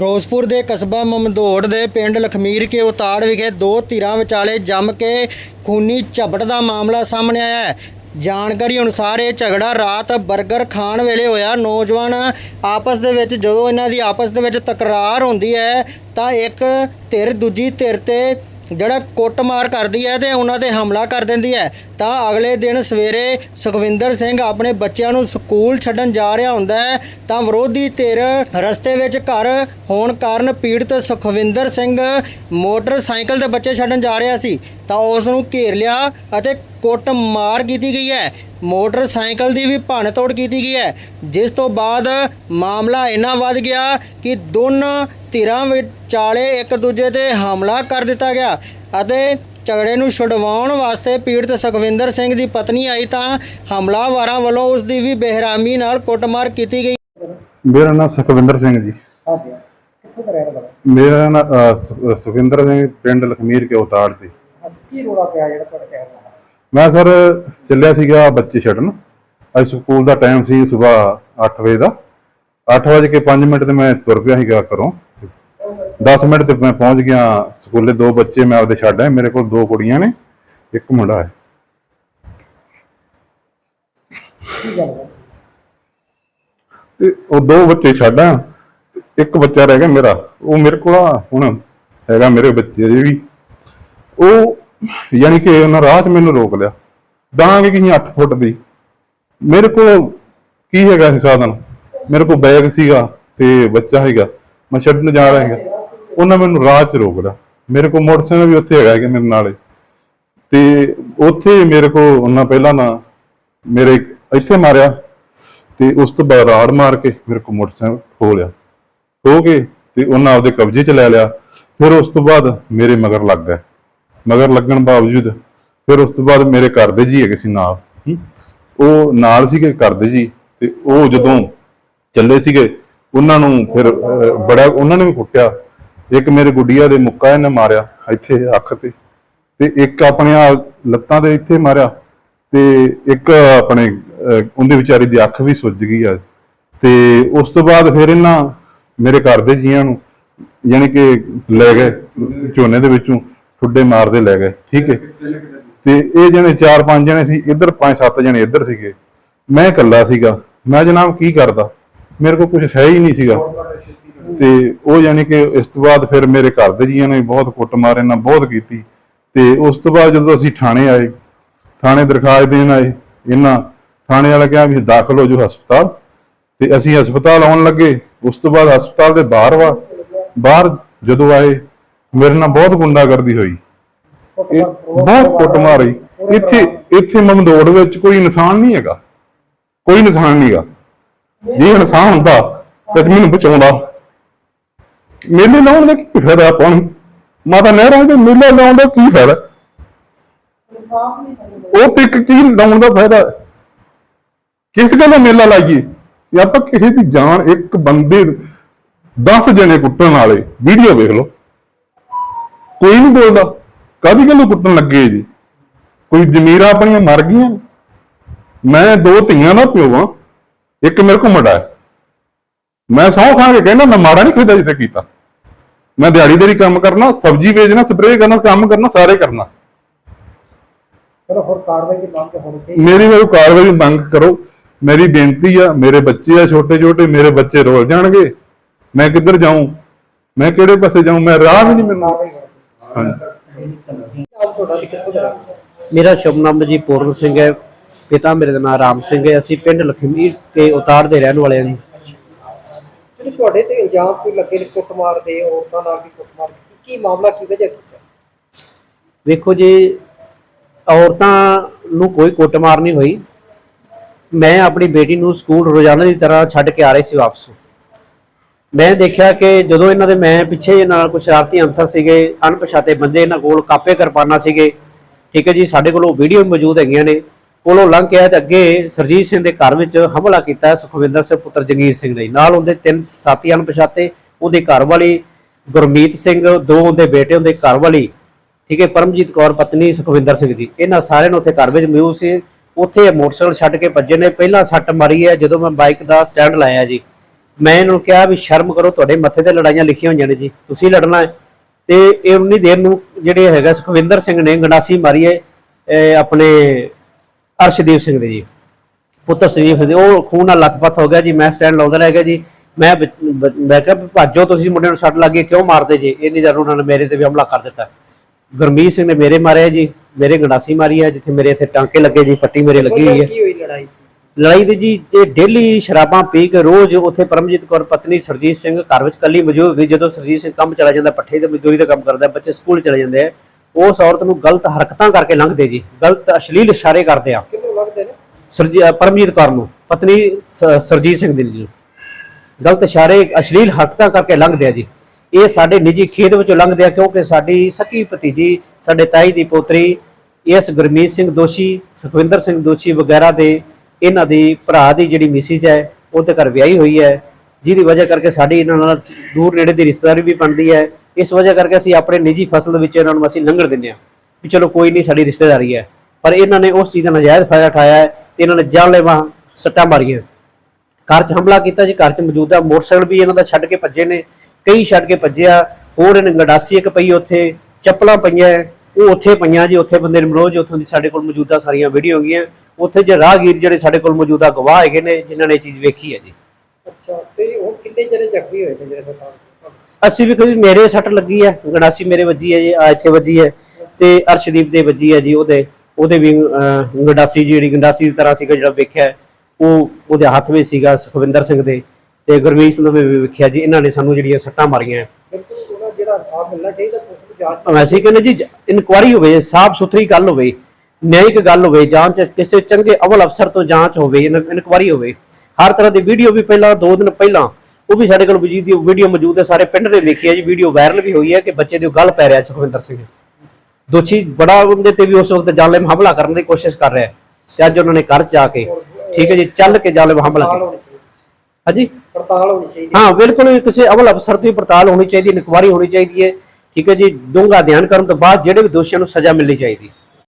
ਫਿਰੋਜ਼ਪੁਰ ਦੇ ਕਸਬਾ ਮਮਦੋੜ ਦੇ ਪਿੰਡ ਲਖਮੀਰ ਕੇ ਉਤਾੜ ਵਿਖੇ ਦੋ ਧਿਰਾਂ ਵਿਚਾਲੇ ਜੰਮ ਕੇ ਖੂਨੀ ਝਪਟ ਦਾ ਮਾਮਲਾ ਸਾਹਮਣੇ ਆਇਆ ਹੈ। ਜਾਣਕਾਰੀ ਅਨੁਸਾਰ ਇਹ ਝਗੜਾ ਰਾਤ 버ਗਰ ਖਾਣ ਵੇਲੇ ਹੋਇਆ। ਨੌਜਵਾਨ ਆਪਸ ਦੇ ਵਿੱਚ, ਜਦੋਂ ਇਹਨਾਂ ਦੀ ਆਪਸ ਦੇ ਵਿੱਚ ਤਕਰਾਰ ਹੁੰਦੀ ਹੈ ਤਾਂ ਇੱਕ ਧਿਰ ਦੂਜੀ ਧਿਰ ਤੇ ਜਿਹੜਾ ਕੁੱਟਮਾਰ ਕਰਦੀ ਹੈ ਤੇ ਉਹਨਾਂ ਤੇ ਹਮਲਾ ਕਰ ਦਿੰਦੀ ਹੈ, ਤਾਂ ਅਗਲੇ ਦਿਨ ਸਵੇਰੇ ਸੁਖਵਿੰਦਰ ਸਿੰਘ ਆਪਣੇ ਬੱਚਿਆਂ ਨੂੰ ਸਕੂਲ ਛੱਡਣ ਜਾ ਰਿਹਾ ਹੁੰਦਾ ਹੈ, ਤਾਂ ਵਿਰੋਧੀ ਧਿਰ ਰਸਤੇ ਵਿੱਚ ਘਰ ਹੋਣ ਕਾਰਨ ਪੀੜਤ ਸੁਖਵਿੰਦਰ ਸਿੰਘ ਮੋਟਰਸਾਈਕਲ ਤੇ ਬੱਚੇ ਛੱਡਣ ਜਾ ਰਿਹਾ ਸੀ, ਤਾਂ ਉਸ ਨੂੰ ਘੇਰ ਲਿਆ ਅਤੇ ਕੁੱਟ ਮਾਰ ਕੀਤੀ ਗਈ ਹੈ। ਮੋਟਰਸਾਈਕਲ ਦੀ ਵੀ ਭੰਨ ਤੋੜ ਕੀਤੀ ਗਈ ਹੈ। ਜਿਸ ਤੋਂ ਬਾਅਦ ਮਾਮਲਾ ਇੰਨਾ ਵੱਧ ਗਿਆ ਕਿ ਦੋਨਾਂ ਧਿਰਾਂ ਵਿਚਾਲੇ ਇੱਕ ਦੂਜੇ ਤੇ ਹਮਲਾ ਕਰ ਦਿੱਤਾ ਗਿਆ ਅਤੇ ਝਗੜੇ ਨੂੰ ਛੁਡਵਾਉਣ ਵਾਸਤੇ ਪੀੜਤ ਸੁਖਵਿੰਦਰ ਸਿੰਘ ਦੀ ਪਤਨੀ ਆਈ ਤਾਂ ਹਮਲਾਵਾਰਾਂ ਵੱਲੋਂ ਉਸ ਦੀ ਵੀ ਬੇਰਹਿਮੀ ਨਾਲ ਕੁੱਟਮਾਰ ਕੀਤੀ ਗਈ। ਮੇਰਾ ਨਾਮ ਸੁਖਵਿੰਦਰ ਸਿੰਘ ਜੀ। ਹਾਂਜੀ। ਕਿੱਥੋਂ ਦਾ ਰਹਿਣ ਵਾਲਾ? ਮੇਰਾ ਨਾਮ ਸੁਖਵਿੰਦਰ ਸਿੰਘ ਪਿੰਡ ਲਖਮੀਰ ਕੇ ਉਤਾੜ ਤੇ। ਕੀ ਰੋਲਾ ਪਿਆ ਜਿਹੜਾ ਤੁਹਾਡੇ ਕਹਿਣ ਮੈਂ ਸਰ ਚੱਲਿਆ ਸੀਗਾ ਬੱਚੇ ਛੱਡਣ। ਅੱਜ ਸਕੂਲ ਦਾ ਟਾਈਮ ਸੀ ਸਵੇਰ 8 ਵਜੇ ਦਾ। 8 ਵਜੇ ਕੇ 5 ਮਿੰਟ ਤੇ ਮੈਂ ਤੁਰ ਪਿਆ ਸੀਗਾ ਘਰੋਂ। 10 ਮਿੰਟ ਤੇ ਮੈਂ ਪਹੁੰਚ ਗਿਆ ਸਕੂਲੇ। ਦੋ ਬੱਚੇ ਮੈਂ ਆਪਦੇ ਛੱਡ ਆਇਆ ਮੇਰੇ ਕੋਲ ਦੋ ਕੁੜੀਆਂ ਨੇ, ਇੱਕ ਮੁੰਡਾ ਹੈ। ਤੇ ਉਹ ਦੋ ਬੱਚੇ ਛੱਡ ਆਇਆ ਇੱਕ ਬੱਚਾ ਰਹਿ ਗਿਆ ਮੇਰਾ। ਉਹ ਮੇਰੇ ਕੋਲ ਹੁਣ ਹੈਗਾ ਮੇਰੇ ਬੱਚੇ ਜੀ ਵੀ। ਉਹ ਯਾਨੀ ਕਿ ਉਹਨਾਂ ਰਾਹ 'ਚ ਮੈਨੂੰ ਰੋਕ ਲਿਆ। ਦਾਂਗੇ ਕਿ 8 ਫੁੱਟ ਦੀ। ਮੇਰੇ ਕੋਲ ਕੀ ਹੈਗਾ ਸੀ ਸਾਧਨ? ਮੇਰੇ ਕੋਲ ਬੈਗ ਸੀਗਾ ਤੇ ਬੱਚਾ ਹੈਗਾ ਮੈਂ ਛੱਡਣ ਜਾ ਰਿਹਾ ਹੈਗਾ ਉਹਨਾਂ ਮੈਨੂੰ ਰਾਹ 'ਚ ਰੋਕ ਲਿਆ। ਮੇਰੇ ਕੋਲ ਮੋਟਰਸਾਈਕਲ ਵੀ ਉੱਥੇ ਹੈਗਾ ਕਿ ਮੇਰੇ ਨਾਲ। ਤੇ ਉੱਥੇ ਮੇਰੇ ਕੋਲ ਉਹਨਾਂ ਪਹਿਲਾਂ ਨਾ ਮੇਰੇ ਇੱਥੇ ਮਾਰਿਆ ਤੇ ਉਸ ਤੋਂ ਬਾਅਦ ਰਾੜ ਮਾਰ ਕੇ ਮੇਰੇ ਕੋਲ ਮੋਟਰਸਾਈਕਲ ਖੋਹ ਲਿਆ। ਖੋ ਕੇ ਤੇ ਉਹਨਾਂ ਆਪਦੇ ਕਬਜ਼ੇ 'ਚ ਲੈ ਲਿਆ। ਫਿਰ ਉਸ ਤੋਂ ਬਾਅਦ ਮੇਰੇ ਮਗਰ ਲੱਗ ਗਏ। ਮਗਰ ਲੱਗਣ ਬਾਵਜੂਦ ਫਿਰ ਉਸ ਤੋਂ ਬਾਅਦ ਮੇਰੇ ਘਰ ਦੇ ਜੀ ਹੈਗੇ ਸੀ ਨਾਲ। ਹਮ, ਉਹ ਨਾਲ ਸੀਗੇ ਘਰ ਦੇ ਜੀ ਤੇ ਉਹ ਜਦੋਂ ਚੱਲੇ ਸੀਗੇ ਉਹਨਾਂ ਨੂੰ ਫਿਰ ਬੜਾ ਉਹਨਾਂ ਨੇ ਵੀ ਕੁੱਟਿਆ। ਇੱਕ ਮੇਰੇ ਗੁੱਡੀਆ ਦੇ ਮੁੱਕਾ ਇਹਨੇ ਮਾਰਿਆ ਇੱਥੇ ਅੱਖ ਤੇ। ਤੇ ਇੱਕ ਆਪਣੇ ਆ ਲੱਤਾਂ ਦੇ ਇੱਥੇ ਮਾਰਿਆ ਤੇ ਇੱਕ ਆਪਣੇ ਅਹ, ਉਹਦੇ ਵਿਚਾਰੀ ਦੀ ਅੱਖ ਵੀ ਸੁੱਜ ਗਈ ਆ। ਤੇ ਉਸ ਤੋਂ ਬਾਅਦ ਫਿਰ ਇਹਨਾਂ ਮੇਰੇ ਘਰ ਦੇ ਜੀਆਂ ਨੂੰ ਯਾਨੀ ਕਿ ਲੈ ਗਏ ਝੋਨੇ ਦੇ ਵਿੱਚੋਂ। ਠੁੱਡੇ ਮਾਰਦੇ ਲੈ ਗਏ, ਠੀਕ ਹੈ। ਤੇ ਇਹ ਜਣੇ ਚਾਰ ਪੰਜ ਜਣੇ ਸੀ, ਇੱਧਰ ਪੰਜ ਸੱਤ ਜਣੇ ਇੱਧਰ ਸੀਗੇ। ਮੈਂ ਇਕੱਲਾ ਸੀਗਾ। ਮੈਂ ਜਨਾਬ, ਕੀ ਕਰਦਾ? ਮੇਰੇ ਕੋਲ ਕੁਝ ਹੈ ਹੀ ਨਹੀਂ ਸੀਗਾ। ਤੇ ਉਹ ਯਾਨੀ ਕਿ ਇਸ ਤੋਂ ਬਾਅਦ ਫਿਰ ਮੇਰੇ ਘਰ ਦੇ ਜੀਆਂ ਨੇ ਵੀ ਬਹੁਤ ਕੁੱਟਮਾਰ ਇਹਨਾਂ ਬਹੁਤ ਕੀਤੀ। ਤੇ ਉਸ ਤੋਂ ਬਾਅਦ ਜਦੋਂ ਅਸੀਂ ਥਾਣੇ ਆਏ, ਥਾਣੇ ਦਰਖਾਸਤ ਦੇਣ ਆਏ, ਇਹਨਾਂ ਥਾਣੇ ਵਾਲਾ ਕਿਹਾ ਵੀ ਦਾਖਲ ਹੋ ਜਾਓ ਹਸਪਤਾਲ। ਤੇ ਅਸੀਂ ਹਸਪਤਾਲ ਆਉਣ ਲੱਗੇ। ਉਸ ਤੋਂ ਬਾਅਦ ਹਸਪਤਾਲ ਦੇ ਬਾਹਰ ਵਾ। ਬਾਹਰ ਜਦੋਂ ਆਏ ਮੇਰੇ ਨਾਲ ਬਹੁਤ ਗੁੰਡਾਗਰਦੀ ਹੋਈ। ਇਹ ਬਹੁਤ ਕੁੱਟ ਮਾਰੀ। ਇੱਥੇ ਇੱਥੇ ਮਮਦੋੜ ਵਿੱਚ ਕੋਈ ਇਨਸਾਨ ਨਹੀਂ ਹੈਗਾ। ਕੋਈ ਇਨਸਾਨ ਨਹੀਂਗਾ ਜੇ ਇਨਸਾਨ ਹੁੰਦਾ ਤਾਂ ਮੈਨੂੰ ਬਚਾਉਂਦਾ। ਮੇਲੇ ਲਾਉਣ ਦਾ ਕੀ ਫਾਇਦਾ ਆਪਾਂ ਨੂੰ? ਮਾਤਾ ਨਹਿਰਾਂ ਦੇ ਮੇਲੇ ਲਾਉਣ ਦਾ ਕੀ ਫਾਇਦਾ? ਉਹ ਤੇ ਕੀ ਲਾਉਣ ਦਾ ਫਾਇਦਾ? ਕਿਸ ਗੱਲੋਂ ਮੇਲਾ ਲਾਈਏ? ਜੇ ਆਪਾਂ ਕਿਸੇ ਦੀ ਜਾਨ ਇੱਕ ਬੰਦੇ 10 ਜਣੇ ਕੁੱਟਣ ਵਾਲੇ ਵੀਡੀਓ ਵੇਖ ਲਓ। ਕੋਈ ਨਹੀਂ ਬੋਲਦਾ। ਕਾਹਦੀ ਗੱਲੋਂ ਕੁੱਟਣ ਲੱਗੇ ਜੀ? ਕੋਈ ਜ਼ਮੀਰਾਂ ਆਪਣੀਆਂ ਮਰ ਗਈਆਂ? ਮੈਂ ਦੋ ਧੀਆਂ ਦਾ ਪਿਓ ਵਾਂ ਇੱਕ ਮੇਰੇ ਕੋਲ ਹੈ। ਮੈਂ ਸਹੁੰ ਖਾ ਕੇ ਕਹਿੰਦਾ ਮੈਂ ਮਾੜਾ ਨਹੀਂ ਖੇਦਾ ਜਿੱਤੇ ਕੀਤਾ। ਮੈਂ ਦਿਹਾੜੀ ਦੇਰੀ ਕੰਮ ਕਰਨਾ ਸਬਜ਼ੀ ਵੇਚਣਾ ਸਪਰੇਅ ਕਰਨਾ ਕੰਮ ਕਰਨਾ ਸਾਰੇ ਕਰਨਾ। ਚਲੋ ਹੋਰ ਕਾਰਵਾਈ ਦੀ ਮੰਗ ਹੋਣੀ ਚਾਹੀਦੀ। ਮੇਰੀ ਮੈਨੂੰ ਕਾਰਵਾਈ ਦੀ ਮੰਗ ਕਰੋ। ਮੇਰੀ ਬੇਨਤੀ ਆ ਮੇਰੇ ਬੱਚੇ ਆ ਛੋਟੇ ਛੋਟੇ ਮੇਰੇ ਬੱਚੇ ਰੋਲ ਜਾਣਗੇ। ਮੈਂ ਕਿੱਧਰ ਜਾਊਂ? ਮੈਂ ਕਿਹੜੇ ਪਾਸੇ ਜਾਊਂ? ਮੈਂ ਰਾਹ ਵੀ ਨਹੀਂ ਮੈਨੂੰ ਮੇਰਾ ਸ਼ੁਭ ਨਾਮ ਜੀ ਪੂਰਨ ਸਿੰਘ ਹੈ। ਪਿਤਾ ਮੇਰੇ ਦਾ ਨਾਮ ਰਾਮ ਸਿੰਘ ਹੈ। ਅਸੀਂ ਪਿੰਡ ਲਖਮੀਰ ਕੇ ਉਤਾਰ ਦੇ ਰਹਿਣ ਵਾਲੇ ਹਾਂ ਜੀ। ਜਿਹੜੇ ਤੁਹਾਡੇ ਤੇ ਇਲਜ਼ਾਮ ਕੋਈ ਲੱਗੇ ਨੇ ਕੁੱਟਮਾਰ ਦੇ ਔਰਤਾਂ ਨਾਲ ਵੀ ਕੁੱਟਮਾਰ ਕੀਤੀ ਕੀ ਮਾਮਲਾ ਕੀ ਵਜ੍ਹਾ ਕੀ ਸਰ? ਵੇਖੋ ਜੀ ਔਰਤਾਂ ਨੂੰ ਕੋਈ ਕੁੱਟਮਾਰ ਨਹੀਂ ਹੋਈ। ਮੈਂ ਆਪਣੀ ਬੇਟੀ ਨੂੰ ਸਕੂਲ ਰੋਜ਼ਾਨਾ ਦੀ ਤਰ੍ਹਾਂ ਛੱਡ ਕੇ ਆ ਰਹੀ ਸੀ ਵਾਪਸ। ਮੈਂ ਦੇਖਿਆ ਕਿ ਜਦੋਂ ਇਹਨਾਂ ਦੇ ਮੈਂ ਪਿੱਛੇ ਨਾਲ ਕੁਝ ਸ਼ਰਾਰਤੀ ਅੰਤਰ ਸੀਗੇ, ਅਣਪਛਾਤੇ ਬੰਦੇ ਇਹਨਾਂ ਕੋਲ ਕਾਪੇ ਕਿਰਪਾਨਾਂ ਸੀਗੇ, ਠੀਕ ਹੈ ਜੀ, ਸਾਡੇ ਕੋਲ ਵੀਡੀਓ ਮੌਜੂਦ ਹੈਗੀਆਂ ਨੇ, ਕੋਲੋਂ ਲੰਘ ਕੇ ਆਏ ਤੇ ਅੱਗੇ ਸਰਜੀਤ ਸਿੰਘ ਦੇ ਘਰ ਵਿੱਚ ਹਮਲਾ ਕੀਤਾ ਸੁਖਵਿੰਦਰ ਸਿੰਘ ਪੁੱਤਰ ਜੰਗੀਰ ਸਿੰਘ ਨੇ ਨਾਲ ਉਹਦੇ ਤਿੰਨ ਸਾਥੀ ਅਣਪਛਾਤੇ, ਉਹਦੇ ਘਰ ਵਾਲੀ ਗੁਰਮੀਤ ਸਿੰਘ, ਦੋ ਉਹਦੇ ਬੇਟੇ, ਉਹਦੇ ਘਰ ਵਾਲੀ, ਠੀਕ ਹੈ, ਪਰਮਜੀਤ ਕੌਰ ਪਤਨੀ ਸੁਖਵਿੰਦਰ ਸਿੰਘ ਜੀ। ਇਹਨਾਂ ਸਾਰਿਆਂ ਨੂੰ ਉੱਥੇ ਘਰ ਵਿੱਚ ਮਿਊ ਸੀ। ਉੱਥੇ ਮੋਟਰਸਾਈਕਲ ਛੱਡ ਕੇ ਭੱਜੇ ਨੇ। ਪਹਿਲਾਂ ਸੱਟ ਮਾਰੀ ਹੈ, ਜਦੋਂ ਮੈਂ ਬਾਈਕ ਦਾ ਸਟੈਂਡ ਲਾਇਆ ਜੀ। ਮੈਂ ਇਹਨਾਂ ਨੂੰ ਕਿਹਾ ਵੀ ਸ਼ਰਮ ਕਰੋ, ਤੁਹਾਡੇ ਮੱਥੇ ਤੇ ਲੜਾਈਆਂ ਲਿਖੀਆਂ ਹੋਈਆਂ ਨੇ ਜੀ। ਤੁਸੀਂ ਲੜਨਾ ਹੈ। ਤੇ ਇਹ ਉਨੀ ਦੇਰ ਨੂੰ ਜਿਹੜੇ ਹੈਗਾ ਸੁਖਵਿੰਦਰ ਸਿੰਘ ਨੇ ਗੰਡਾਸੀ ਮਾਰੀ ਹੈ ਆਪਣੇ ਅਰਸ਼ਦੀਪ ਸਿੰਘ ਦੇ ਜੀ। ਪੁੱਤਰ ਸ਼ਰੀਫ ਦੇ, ਉਹ ਖੂਨ ਨਾਲ ਲੱਥਪੱਥ ਹੋ ਗਿਆ ਜੀ। ਮੈਂ ਸਟੈਂਡ ਲਾਉਂਦਾ ਰਹਿ ਗਿਆ ਜੀ। ਮੈਂ ਮੈਂ ਕਿਹਾ ਵੀ ਭਾਜੋ ਤੁਸੀਂ ਮੁੰਡੇ ਨੂੰ ਸੱਟ ਲੱਗੀ, ਕਿਉਂ ਮਾਰਦੇ ਜੀ? ਇੰਨੀ ਜ਼ਰੂਰ ਉਹਨਾਂ ਨੇ ਮੇਰੇ ਤੇ ਵੀ ਹਮਲਾ ਕਰ ਦਿੱਤਾ। ਗੁਰਮੀਤ ਸਿੰਘ ਨੇ ਮੇਰੇ ਮਾਰਿਆ ਜੀ, ਮੇਰੇ ਗੰਡਾਸੀ ਮਾਰੀ ਹੈ, ਜਿੱਥੇ ਮੇਰੇ ਇੱਥੇ ਟਾਂਕੇ ਲੱਗੇ ਜੀ, ਪੱਟੀ ਮੇਰੇ ਲੱਗੀ ਹੋਈ ਹੈ। ਕੀ ਹੋਈ ਲੜਾਈ? ਲੜਾਈ ਦੀ ਜੀ ਤੇ ਡੇਲੀ ਸ਼ਰਾਬਾਂ ਪੀ ਕੇ ਰੋਜ਼ ਉੱਥੇ ਪਰਮਜੀਤ ਕੌਰ ਪਤਨੀ ਸਰਜੀਤ ਸਿੰਘ ਘਰ ਵਿੱਚ ਕੱਲੀ ਮੌਜੂਦ ਹੁੰਦੀ ਜਦੋਂ ਸਰਜੀਤ ਸਿੰਘ ਕੰਮ ਚਲਾ ਜਾਂਦਾ ਪੱਠੇ ਤੇ ਮਜ਼ਦੂਰੀ ਦਾ ਕੰਮ ਕਰਦਾ ਬੱਚੇ ਸਕੂਲ ਚਲੇ ਜਾਂਦੇ ਆ ਉਸ ਔਰਤ ਨੂੰ ਗਲਤ ਹਰਕਤਾਂ ਕਰਕੇ ਲੰਘਦੇ ਜੀ ਗਲਤ ਅਸ਼ਲੀਲ ਇਸ਼ਾਰੇ ਕਰਦੇ ਆ। ਨੇ? ਸਰਜੀ ਪਰਮਜੀਤ ਕੌਰ ਨੂੰ ਪਤਨੀ ਸਰਜੀਤ ਸਿੰਘ ਦੀ ਨੂੰ। ਗਲਤ ਇਸ਼ਾਰੇ ਅਸ਼ਲੀਲ ਹਰਕਤਾਂ ਕਰਕੇ ਲੰਘਦੇ ਆ ਜੀ। ਇਹ ਸਾਡੇ ਨਿੱਜੀ ਖੇਤ ਵਿੱਚੋਂ ਲੰਘਦੇ ਆ ਕਿਉਂਕਿ ਸਾਡੀ ਸਕੀ ਭਤੀਜੀ ਸਾਡੇ ਤਾਈ ਦੀ ਪੋਤਰੀ ਇਸ ਗੁਰਮੀਤ ਸਿੰਘ ਦੋਸ਼ੀ ਸੁਖਵਿੰਦਰ ਸਿੰਘ ਦੋਸ਼ੀ ਵਗੈਰਾ ਦੇ ਇਹਨਾਂ ਦੀ ਭਰਾ ਦੀ ਜਿਹੜੀ ਮਿਸਿਜ ਹੈ ਉਹਦੇ ਘਰ ਵਿਆਹੀ ਹੋਈ ਹੈ। ਜਿਹਦੀ ਵਜ੍ਹਾ ਕਰਕੇ ਸਾਡੀ ਇਹਨਾਂ ਨਾਲ ਦੂਰ ਨੇੜੇ ਦੀ ਰਿਸ਼ਤੇਦਾਰੀ ਵੀ ਬਣਦੀ ਹੈ। ਇਸ ਵਜ੍ਹਾ ਕਰਕੇ ਅਸੀਂ ਆਪਣੇ ਨਿੱਜੀ ਫਸਲ ਦੇ ਵਿੱਚ ਇਹਨਾਂ ਨੂੰ ਅਸੀਂ ਲੰਘਣ ਦਿੰਦੇ ਹਾਂ ਵੀ ਚਲੋ ਕੋਈ ਨਹੀਂ, ਸਾਡੀ ਰਿਸ਼ਤੇਦਾਰੀ ਹੈ। ਪਰ ਇਹਨਾਂ ਨੇ ਉਸ ਚੀਜ਼ ਦਾ ਨਜਾਇਜ਼ ਫਾਇਦਾ ਉਠਾਇਆ ਹੈ ਤੇ ਇਹਨਾਂ ਨੇ ਜਾਨਲੇਵਾ ਸੱਟਾਂ ਮਾਰੀਆਂ। ਘਰ 'ਚ ਹਮਲਾ ਕੀਤਾ ਜੀ, ਘਰ 'ਚ ਮੌਜੂਦਾ ਮੋਟਰਸਾਈਕਲ ਵੀ ਇਹਨਾਂ ਦਾ ਛੱਡ ਕੇ ਭੱਜੇ ਨੇ, ਕਈ ਛੱਡ ਕੇ ਭੱਜਿਆ। ਹੋਰ ਇਹਨਾਂ ਗੰਡਾਸੀ ਇੱਕ ਪਈ ਉੱਥੇ, ਚੱਪਲਾਂ ਪਈਆਂ। ਉਹ ਉੱਥੇ ਪਈਆਂ ਜੀ ਉੱਥੇ ਬੰਦੇ ਰੋਜ਼ ਉੱਥੋਂ ਦੀ ਸਾਡੇ ਕੋਲ ਮੌਜੂਦਾ ਸਾਰੀਆਂ ਵੀਡੀਓ ਹੈਗੀਆਂ। ਉੱਥੇ ਜੇ ਰਾਹਗੀਰ ਜਿਹੜੇ ਸਾਡੇ ਕੋਲ ਮੌਜੂਦਾ ਗਵਾਹ ਹੈਗੇ ਨੇ ਜਿਨ੍ਹਾਂ ਨੇ ਇਹ ਚੀਜ਼ ਵੇਖੀ ਹੈ ਜੀ। ਅੱਛਾ ਤੇ ਹੁਣ ਕਿੰਨੇ ਜਣੇ ਜ਼ਖਮੀ ਹੋਏ ਨੇ ਜਿਹੜੇ ਸਰਕਾਰ ਅਸੀਂ ਵੀ ਕਦੀ ਮੇਰੇ ਸੱਟ ਲੱਗੀ ਹੈ ਗੰਡਾਸੀ ਮੇਰੇ ਵੱਜੀ ਹੈ ਜੀ ਆ ਇੱਥੇ ਵੱਜੀ ਹੈ। ਤੇ ਅਰਸ਼ਦੀਪ ਦੇ ਵੱਜੀ ਹੈ ਜੀ ਉਹਦੇ ਉਹਦੇ ਵੀ ਗੰਡਾਸੀ ਜਿਹੜੀ ਗੰਡਾਸੀ ਦੀ ਤਰ੍ਹਾਂ ਸੀਗਾ ਜਿਹੜਾ ਵੇਖਿਆ ਉਹ ਉਹਦੇ ਹੱਥ ਵਿੱਚ ਸੀਗਾ ਸੁਖਵਿੰਦਰ ਸਿੰਘ ਦੇ। ਤੇ ਗੁਰਮੀਤ ਸਿੰਘ ਦੇ ਵੀ ਵੇਖਿਆ ਜੀ ਇਹਨਾਂ ਨੇ ਸਾਨੂੰ ਜਿਹੜੀਆਂ ਸੱਟਾਂ ਮਾਰੀਆਂ। ਬਿਲਕੁਲ ਜਿਹੜਾ ਇਨਸਾਫ ਮਿਲਣਾ ਚਾਹੀਦਾ, ਪੁਲਿਸ ਨੂੰ ਜਾਂਚ ਅਸੀਂ ਕਹਿੰਦੇ ਜੀ, ਇਨਕੁਆਰੀ ਹੋਵੇ, ਸਾਫ਼ ਸੁਥਰੀ ਗੱਲ ਹੋਵੇ, ਨਿਆਂਇਕ ਗੱਲ ਹੋਵੇ, ਜਾਂਚ ਕਿਸੇ ਚੰਗੇ ਅਵਲ ਅਫਸਰ ਤੋਂ ਜਾਂਚ ਹੋਵੇ ਇਨਕੁਆਰੀ ਹੋਵੇ। ਹਰ ਤਰ੍ਹਾਂ ਦੀ ਵੀਡੀਓ ਵੀ ਪਹਿਲਾਂ, ਦੋ ਦਿਨ ਪਹਿਲਾਂ, ਉਹ ਵੀ ਸਾਡੇ ਕੋਲ ਵਜੀਦ ਦੀ ਵੀਡੀਓ ਮੌਜੂਦ ਹੈ, ਸਾਰੇ ਪਿੰਡ ਨੇ ਵੇਖੀ ਹੈ ਜੀ, ਵੀਡੀਓ ਵਾਇਰਲ ਵੀ ਹੋਈ ਹੈ ਕਿ ਬੱਚੇ ਦੇ ਗੱਲ ਪੈ ਰਿਹਾ ਸੁਖਵਿੰਦਰ ਸਿੰਘ। ਦੋਸ਼ੀ ਬੜਾ ਉਹਦੇ ਤੇ ਵੀ ਉਸ ਵਕਤ ਜਾਲਮ ਹਮਲਾ ਕਰਨ ਦੀ ਕੋਸ਼ਿਸ਼ ਕਰ ਰਿਹਾ ਤੇ ਅੱਜ ਉਹਨਾਂ ਨੇ ਘਰ ਜਾ ਕੇ, ਠੀਕ ਹੈ ਜੀ, ਚੱਲ ਕੇ ਜਾਲਮ ਹਮਲਾ ਕੀਤਾ। ਹਾਂਜੀ? ਪੜਤਾਲ ਹੋਣੀ ਚਾਹੀਦੀ ਹਾਂ। ਬਿਲਕੁਲ ਹੀ ਕਿਸੇ ਅਵਲ ਅਫਸਰ ਦੀ ਪੜਤਾਲ ਹੋਣੀ ਚਾਹੀਦੀ ਇਨਕੁਆਰੀ ਹੋਣੀ ਚਾਹੀਦੀ ਹੈ। ਠੀਕ ਹੈ ਜੀ ਡੂੰਘਾ ਅਧਿਐਨ ਕਰਨ ਤੋਂ ਬਾਅਦ ਜਿਹੜੇ ਵੀ ਦੋਸ਼ੀਆਂ ਨੂੰ ਸਜ਼ਾ ਮਿਲਣੀ ਚਾਹੀਦੀ